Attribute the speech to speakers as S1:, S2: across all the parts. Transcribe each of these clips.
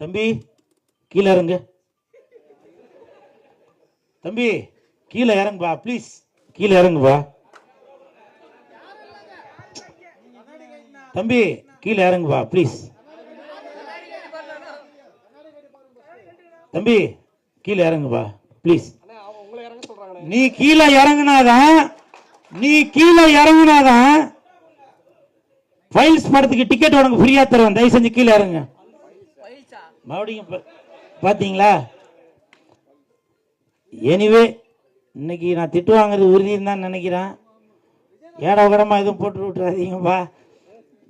S1: தம்பி கீழே இறங்கு. தம்பி கீழே இறங்குப்பா ப்ளீஸ் கீழே இறங்குப்பா தம்பி கீழே இறங்குப்பா ப்ளீஸ் தம்பி கீழே இறங்குப்பா ப்ளீஸ் நீ கீழே இறங்குனாதான் நீ கீழே இறங்குனாதான் ஃபைல்ஸ் படத்துக்கு டிக்கெட் உனக்கு ஃப்ரீயாக தருவேன். தயவு செஞ்சு கீழே இறங்க. மறுபடியும் பார்த்தீங்களா எனிவே இன்னைக்கு நான் திட்டு வாங்குறது உறுதின்னு தான் நினைக்கிறேன். ஏடா உடம்பா எதுவும் போட்டு விட்டுறாதீங்கப்பா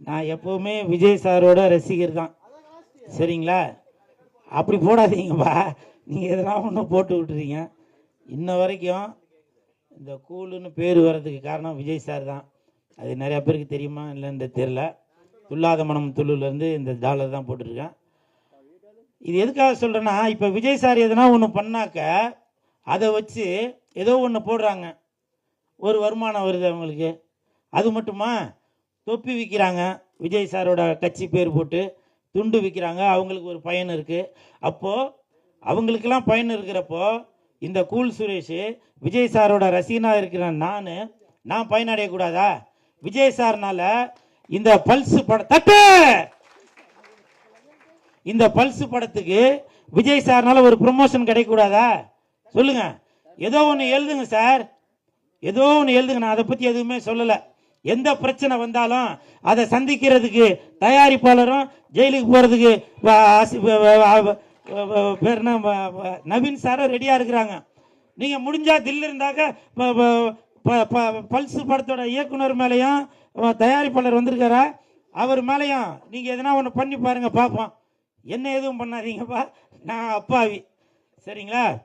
S1: நான் எப்போவுமே விஜய் சாரோட ரசிகர் தான். சரிங்களா? அப்படி போடாதீங்கப்பா நீங்கள் எதனா ஒன்றும் போட்டு விட்டுறீங்க. இன்ன வரைக்கும் இந்த கூலுன்னு பேர் வர்றதுக்கு காரணம் விஜய் சார் தான். அது நிறையா பேருக்கு தெரியுமா இல்லைன்னு தெரில துல்லாத மனம் துள்ளுலேருந்து இந்த டாலர் தான் போட்டிருக்கேன். இது எதுக்காக சொல்கிறேன்னா இப்போ விஜய் சார் எதனா ஒன்று பண்ணாக்க அதை வச்சு ஏதோ ஒன்று போடுறாங்க. ஒரு வருமானம் வருது அவங்களுக்கு. அது மட்டுமா? தொப்பி விற்கிறாங்க விஜய் சாரோட கட்சி பேர் போட்டு துண்டு விற்கிறாங்க அவங்களுக்கு ஒரு பயன் இருக்குது அப்போது அவங்களுக்கெல்லாம் பயன் இருக்கிறப்போ இந்த கூல் சுரேஷ் விஜய் சாரோட ரசிகனாக இருக்கிற நான் நான் பயனடையக்கூடாதா? விஜய் சார்னால இந்த பல்ஸ் பட தட்டு! இந்த பல்ஸ் படத்துக்கு விஜய் சார்னால ஒரு ப்ரொமோஷன் கிடைக்கக்கூடாதா? சொல்லுங்க. ஏதோ ஒன்று எழுதுங்க சார். ஏதோ ஒன்று எழுதுங்க. நான் அதை பற்றி எதுவுமே சொல்லலை. எந்த பிரச்சனை வந்தாலும் அதை சந்திக்கிறதுக்கு தயாரிப்பாளரும் ஜெயிலுக்கு போகிறதுக்கு பேர் என்ன? நவீன் சாரும் ரெடியாக இருக்கிறாங்க. நீங்கள் முடிஞ்சால் தில்லு இருந்தாக்க ப- ப- ப- ப- பல்ஸ் படத்தோட இயக்குனர் மேலேயும் தயாரிப்பாளர் வந்திருக்காரா? அவர் மேலேயும் நீங்கள் எதனா ஒன்று பண்ணி பாருங்கள் பார்ப்போம். என்ன எதுவும் பண்ணாதீங்கப்பா. நான் அப்பாவி. சரிங்களா?